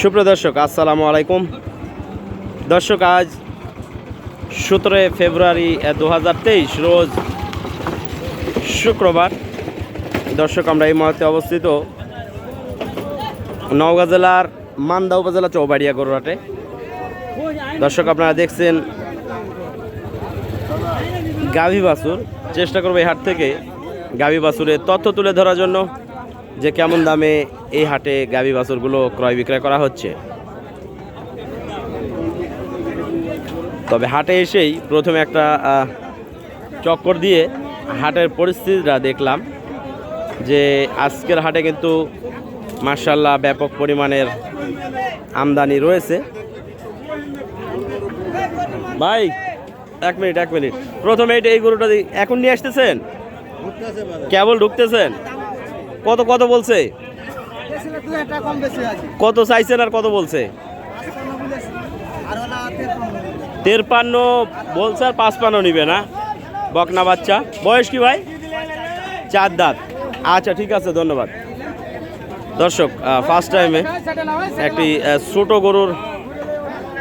সুপ্রদর্শক আসসালামু আলাইকুম। দর্শক, আজ সতেরোই ফেব্রুয়ারি দু হাজার তেইশ, রোজ শুক্রবার। দর্শক, আমরা এই মুহূর্তে অবস্থিত নওগাঁ জেলার মান্দা উপজেলা চৌবাড়িয়া গরুহাটে দর্শক, আপনারা দেখছেন গাভী বাসুর চেষ্টা করব এই হাট থেকে গাভী বাছুরের তথ্য তুলে ধরার জন্য। যে কেমন দামে এই হাটে গাভী বাছুরগুলো ক্রয় বিক্রয় করা হচ্ছে। তবে হাটে এসেই প্রথমে একটা চক্কর দিয়ে হাটের পরিস্থিতিটা দেখলাম যে আজকের হাটে কিন্তু মার্শাল্লাহ ব্যাপক পরিমাণের আমদানি রয়েছে। ভাই এক মিনিট এক মিনিট। প্রথমে এই গরুটা এখন নিয়ে আসতেছেন? কেবল ঢুকতেছেন? কত কত বলছে? কত চাইছেন আর কত বলছে? তেরপান্ন বলছে আর পাঁচপান্ন নিবে না? বকনা বাচ্চা। বয়স কি ভাই? চার দাঁত। আচ্ছা ঠিক আছে ধন্যবাদ। দর্শক ফার্স্ট টাইমে একটি ছোট গরুর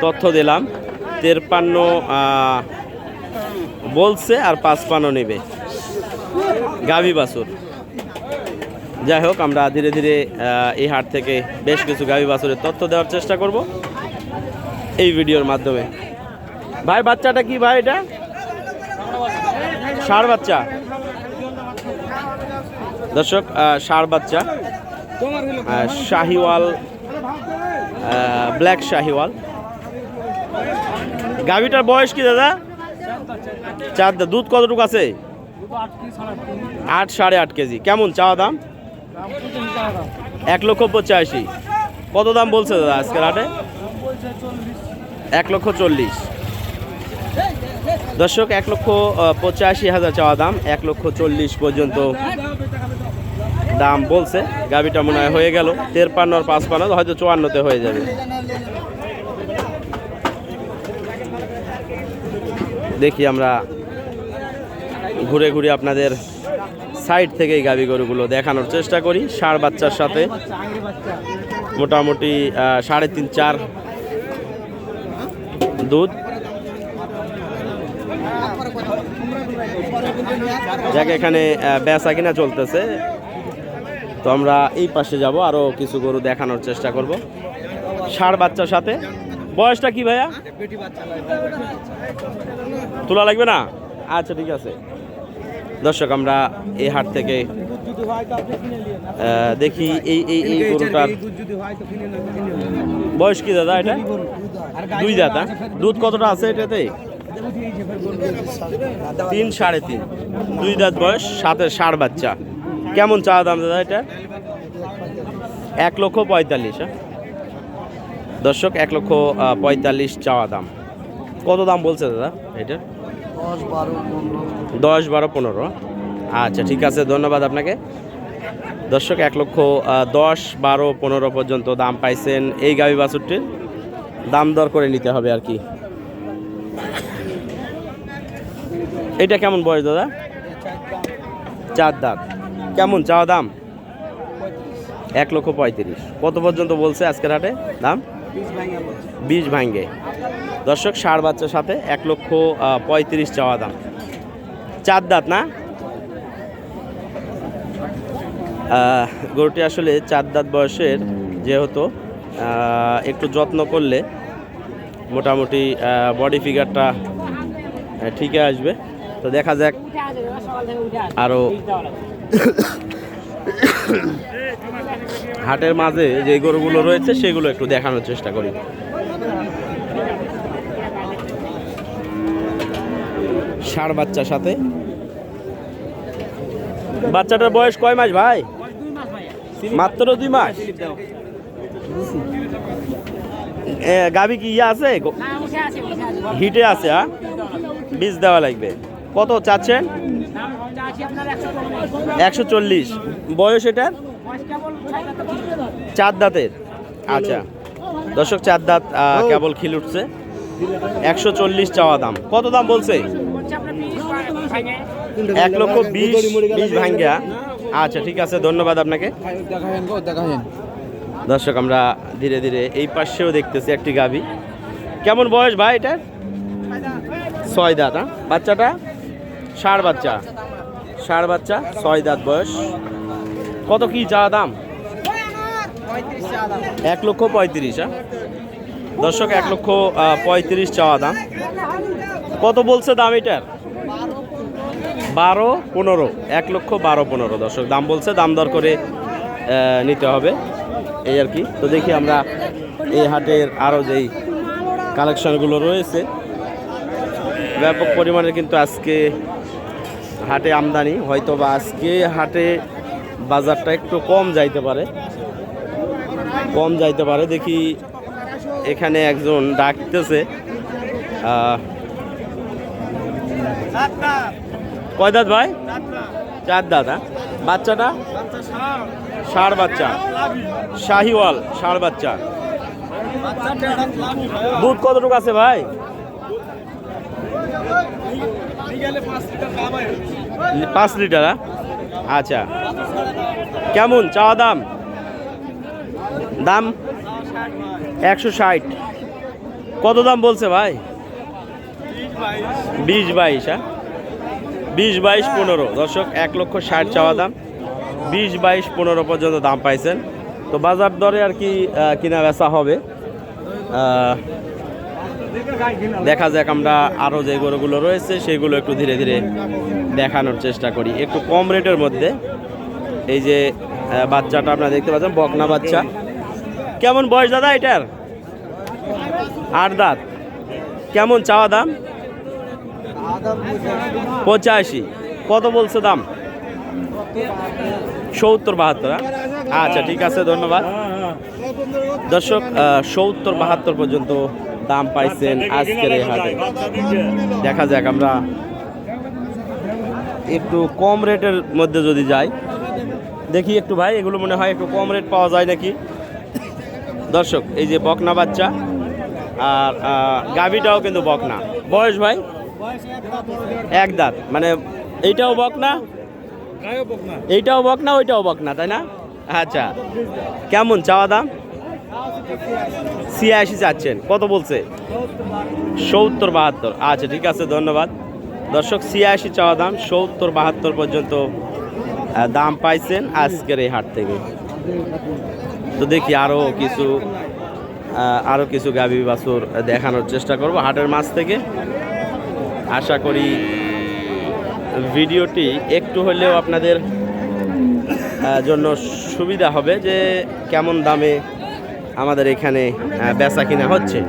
তথ্য দিলাম। তেরপান্ন বলছে আর পাঁচপান্ন নেবে। গাভী বাছুর। যাই হোক, আমরা ধীরে ধীরে এই হাট থেকে বেশ কিছু গাভী বাছুরের তথ্য দেওয়ার চেষ্টা করব এই ভিডিওর মাধ্যমে। ভাই, বাচ্চাটা কি ভাই এটা? ষাঁড় বাচ্চা? দর্শক ষাঁড় বাচ্চা। শাহিওয়াল ব্ল্যাক শাহিওয়াল। গাভীটার বয়স কি দাদা? চার দুধ কতটুকু আছে? আট সাড়ে আট কেজি। কেমন চাওয়া দাম? এক লক্ষ পঁচাশি। কত দাম বলছে দাদা আজকের হাটে? এক লক্ষ চল্লিশ। দর্শক, এক লক্ষ পঁচাশি হাজার চাওয়া দাম, এক লক্ষ চল্লিশ পর্যন্ত দাম বলছে। গাবিটা মনে হয় হয়ে গেল। তেরপান্ন আর পাঁচপান্ন, হয়তো চুয়ান্নতে হয়ে যাবে। দেখি আমরা ঘুরে ঘুরে আপনাদের সাইড থেকে এই গাবি গরুগুলো দেখানোর চেষ্টা করি, ষাঁড় বাচ্চার সাথে। মোটামুটি সাড়ে তিন, চার দুধ। যাকে, এখানে বেচা কিনা চলতেছে। তো আমরা এই পাশে যাব আরও কিছু গরু দেখানোর চেষ্টা করব। ষাঁড় বাচ্চার সাথে। বয়সটা কি ভাইয়া? তোলা লাগবে না? আচ্ছা ঠিক আছে। দর্শক আমরা এই হাট থেকে দেখি এই এই এই গরুটার বয়স কি দাদা এটা? দুই দাদা? দুধ কতটা আছে এটাতে? তিন সাড়ে তিন। দুই দাঁত বয়স সাথে ষাঁড় বাচ্চা। কেমন চা দাম দাদা এটা? এক লক্ষ পঁয়তাল্লিশ হ্যাঁ? দর্শক এক লক্ষ পঁয়তাল্লিশ চাওয়া দাম। কত দাম বলছে দাদা এটা দশ বারো পনেরো। আচ্ছা ঠিক আছে, ধন্যবাদ আপনাকে। দর্শক, এক লক্ষ দশ বারো পনেরো পর্যন্ত দাম পাইছেন এই গাভী বাছুরটির। দাম দর করে নিতে হবে আর কি। এটা কেমন বয়স, দাদা? চার দাঁত। কেমন, চাওয়া দাম? এক লক্ষ পঁয়ত্রিশ। কত পর্যন্ত বলছে আজকের হাটে দাম? বিষ ভাঙ্গে দর্শক ষাঁড় বাচ্চার সাথে এক লক্ষ পঁয়ত্রিশ চাওয়া দাম। চার দাঁত না? গরুটি আসলে চার দাঁত বয়সের যেহেতু একটু যত্ন করলে মোটামুটি বডি ফিগারটা ঠিকই আসবে। তো দেখা যাক আরও হাটের মাঝে যে গরুগুলো রয়েছে, সেগুলো একটু দেখানোর চেষ্টা করি। ষাঁড় বাচ্চার সাথে। বাচ্চাটার বয়স কয় মাস ভাই? মাত্র দুই মাস? গাভী কি ইয়ে আছে? হিটে আছে হ্যাঁ বীজ দেওয়া লাগবে। কত চাচ্ছেন? একশো চল্লিশ। বয়স এটার? চার দাঁতের? আচ্ছা। দর্শক চার দাঁত কেবল খিল উঠছে। একশো চল্লিশ চাওয়া দাম। কত দাম বলছে? এক লক্ষ বিশ বিশ ভাঙ্গা আচ্ছা ঠিক আছে ধন্যবাদ আপনাকে। দর্শক আমরা ধীরে ধীরে এই পাশেও দেখতেছি একটি গাবি কেমন বয়স ভাই এটা ছয় দাঁত হ্যাঁ? বাচ্চাটা? ষাঁড় বাচ্চা। ষাঁড় বাচ্চা ছয় দাঁত বয়স। কত কি চাওয়া দাম? এক লক্ষ পঁয়ত্রিশ হ্যাঁ দর্শক, এক লক্ষ পঁয়ত্রিশ চাওয়া দাম। কত বলছে দাম এটার? বারো পনেরো, এক লক্ষ বারো পনেরো। দর্শক, দাম বলছে, দাম দর করে নিতে হবে। এই আর কি। তো দেখি আমরা এই হাটের আরও যেই কালেকশনগুলো রয়েছে। ব্যাপক পরিমাণে কিন্তু আজকে হাটে আমদানি। হয়তো বা আজকে হাটে বাজারটা একটু কম যাইতে পারে। কম যাইতে পারে, দেখি এখানে একজন ডাকতেছে। কয় দাঁত ভাই? চার দাঁত হ্যাঁ? বাচ্চাটা? ষাড় বাচ্চা। শাহিওয়াল, ষাড় বাচ্চা। দুধ কতটুকু আছে ভাই? পাঁচ লিটার হ্যাঁ? আচ্ছা। কেমন? চাওয়া দাম? দাম? একশো ষাট। কত দাম বলছে ভাই? বিশ বাইশ হ্যাঁ? বিশ বাইশ পনেরো। দর্শক, এক লক্ষ ষাট চাওয়া দাম। বিশ বাইশ পনেরো পর্যন্ত দাম পাইছেন। তো বাজার দরে আর কি কিনা বেচা হবে। দেখা যাক আমরা আরও যে গরুগুলো রয়েছে, সেগুলো একটু ধীরে ধীরে দেখানোর চেষ্টা করি। একটু কম রেটের মধ্যে। এই যে বাচ্চাটা আপনারা দেখতে পাচ্ছেন, বকনা বাচ্চা। কেমন বয়স দাদা এটার? আট দাঁত? কেমন চাওয়া দাম? পঁচাশি। কত বলছে দাম? সত্তর বাহাত্তর? আচ্ছা ঠিক আছে, ধন্যবাদ। দর্শক সত্তর বাহাত্তর পর্যন্ত দাম পাইছেন আজকের এই হাটে। দেখা যাক, আমরা একটু কম রেটের মধ্যে যদি যাই। দেখি একটু ভাই, এগুলো মনে হয় একটু কম রেট পাওয়া যায় নাকি? দর্শক, এই যে বকনা বাচ্চা আর গাভীটাও কিন্তু বকনা। বয়স ভাই? এক দাঁত মানে এইটাও বকনা? এইটাও বকনা, ওইটাও বকনা, তাই না? আচ্ছা কেমন চাওয়া দাম? ছিয়াশি চাচ্ছেন, কত বলছে? সত্তর বাহাত্তর আচ্ছা ঠিক আছে, ধন্যবাদ। দর্শক, ছিয়াশি চাওয়া দাম, সত্তর বাহাত্তর পর্যন্ত দাম পাইছেন আজকের এই হাট থেকে। তো দেখি আরও কিছু আরও কিছু গাভী বাছুর দেখানোর চেষ্টা করব হাটের মাছ থেকে। আশা করি ভিডিওটি একটু হলেও আপনাদের জন্য সুবিধা হবে যে কেমন দামে আমাদের এখানে বেচা কিনা হচ্ছে।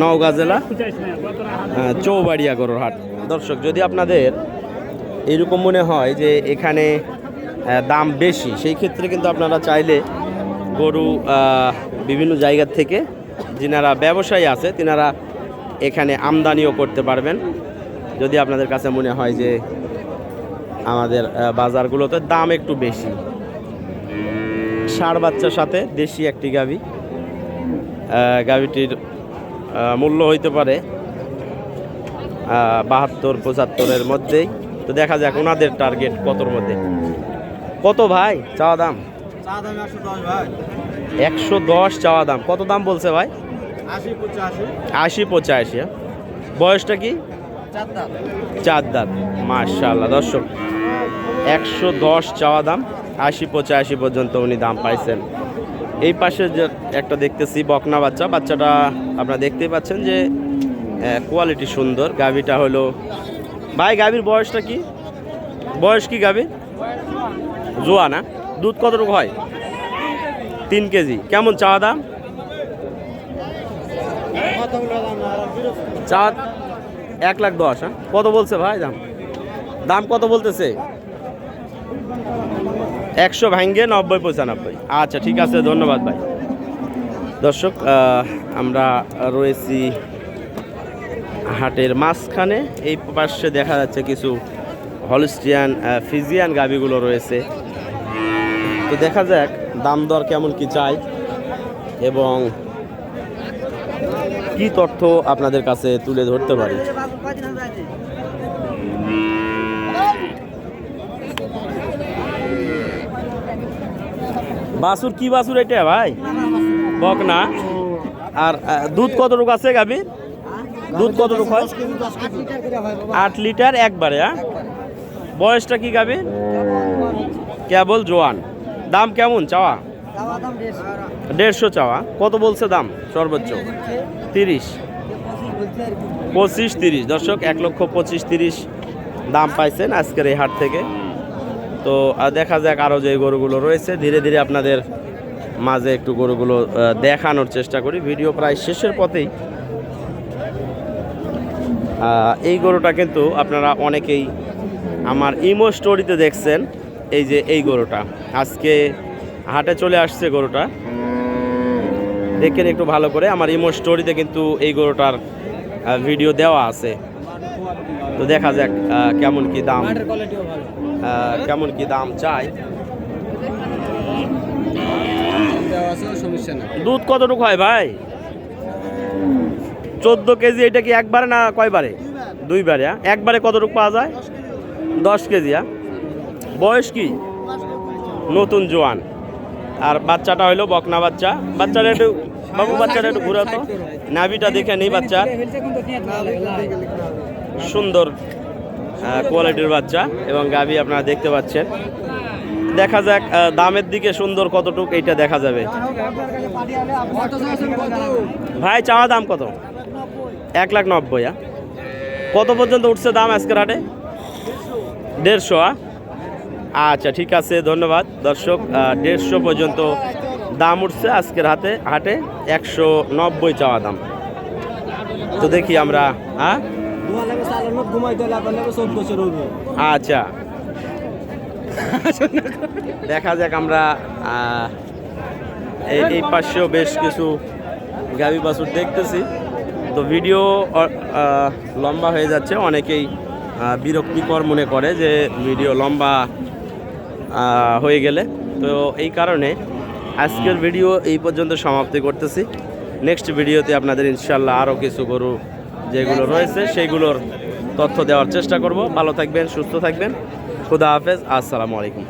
নওগাঁ জেলা চৌবাড়িয়া গরুর হাট। দর্শক, যদি আপনাদের এরকম মনে হয় যে এখানে দাম বেশি, সেই ক্ষেত্রে কিন্তু আপনারা চাইলে গরু বিভিন্ন জায়গার থেকে যিনারা ব্যবসায়ী আছে, তিনারা এখানে আমদানিও করতে পারবেন। যদি আপনাদের কাছে মনে হয় যে আমাদের বাজারগুলোতে দাম একটু বেশি। ষাঁড় বাচ্চার সাথে দেশি একটি গাভী। গাভীটির মূল্য হইতে পারে বাহাত্তর, পঁচাত্তরের মধ্যেই। তো দেখা যাক ওনাদের টার্গেট কতর মধ্যে। কত ভাই? চাওয়া দাম? একশো দশ চাওয়া দাম। কত দাম বলছে ভাই? আশি পঁচাশি। হ্যাঁ? বয়সটা কি? চার দাঁত। মার্শাল্লাহ দর্শক। একশো দশ চাওয়া দাম আশি পঁচাশি পর্যন্ত উনি দাম পাইছেন। এই পাশে যে একটা দেখতেছি বকনা বাচ্চা। বাচ্চাটা আপনারা দেখতেই পাচ্ছেন যে কোয়ালিটি সুন্দর। গাভীটা হলো ভাই গাভীর বয়সটা কি? বয়স কি গাভীর? জোয়া না দুধ কতটুকু হয়? তিন কেজি। কেমন চা দাম? চা এক লাখ দশ হ্যাঁ? কত বলছে ভাই দাম? দাম কত বলতেছে? একশো ভাঙ্গে নব্বই পঁচানব্বই। আচ্ছা ঠিক আছে, ধন্যবাদ ভাই। দর্শক আমরা রয়েছি হাটের মাঝখানে। এই পাশে দেখা যাচ্ছে কিছু হলিস্টিয়ান ফিজিয়ান গাভিগুলো রয়েছে। তো দেখা যাক, দাম দর কেমন কি চাই এবং কি তথ্য আপনাদের কাছে তুলে ধরতে পারি? বাসুর, কি বাসুর এটা ভাই? বক না? আর দুধ কতটুকু আছে গাবি দুধ কতটুকু হয়? আট লিটার একবারে হ্যাঁ? বয়সটা কি গাবি কেবল জোয়ান। দাম কেমন চাওয়া? দেড়শো। চাওয়া। কত বলছে দাম সর্বোচ্চ? তিরিশ পঁচিশ তিরিশ। দর্শক এক লক্ষ পঁচিশ তিরিশ দাম পাইছেন আজকের এই হাট থেকে। তো দেখা যাক আরও যে গরুগুলো রয়েছে। ধীরে ধীরে আপনাদের মাঝে একটু গরুগুলো দেখানোর চেষ্টা করি। ভিডিও প্রায় শেষের পথেই। এই গরুটা কিন্তু আপনারা অনেকেই আমার ইমো স্টোরিতে দেখছেন। এই যে এই গরুটা। আজকে হাটে চলে আসছে গরুটা। দেখেন একটু ভালো করে। আমার ইমো স্টোরিতে কিন্তু এই গরুটার ভিডিও দেওয়া আছে। তো দেখা যাক কেমন কি দাম কেমন কি দাম চাই। দুধ কতটুকু হয় ভাই? চোদ্দ কেজি এটা কি একবারে না কয়বারে? দুইবারে হ্যাঁ? একবারে কতটুকু পাওয়া যায়? দশ কেজি হ্যাঁ? বয়স কি? নতুন জোয়ান। আর বাচ্চাটা হইল বকনা বাচ্চা। বাচ্চাটা একটু বাবু বাচ্চাটা একটু ঘুরে তো। নাভিটা দেখে নেই বাচ্চা। সুন্দর কোয়ালিটির বাচ্চা। এবং গাভী আপনারা দেখতে পাচ্ছেন। দেখা যাক দামের দিকে সুন্দর কতটুক এইটা দেখা যাবে। ভাই, চাওয়া দাম কত? এক লাখ নব্বই? কত পর্যন্ত উঠছে দাম আজকের হাটে? দেড়শো? আচ্ছা ঠিক আছে, ধন্যবাদ। দর্শক দেড়শো পর্যন্ত দাম উঠছে আজকের হাতে, হাটে একশো নব্বই চাওয়া দাম। তো দেখি আমরা হ্যাঁ? আচ্ছা। দেখা যাক আমরা এই পাশেও বেশ কিছু গাভী বাছুর দেখতেছি। তো ভিডিও লম্বা হয়ে যাচ্ছে। অনেকেই বিরক্তিকর মনে করে যে ভিডিও লম্বা হয়ে গেলে। তো এই কারণে আজকের ভিডিও এই পর্যন্ত সমাপ্তি করতেছি। নেক্সট ভিডিওতে আপনাদের ইনশাল্লাহ আরও কিছু গরু যেগুলো রয়েছে সেইগুলোর তথ্য দেওয়ার চেষ্টা করব। ভালো থাকবেন সুস্থ থাকবেন। খুদা হাফেজ আসসালামু আলাইকুম।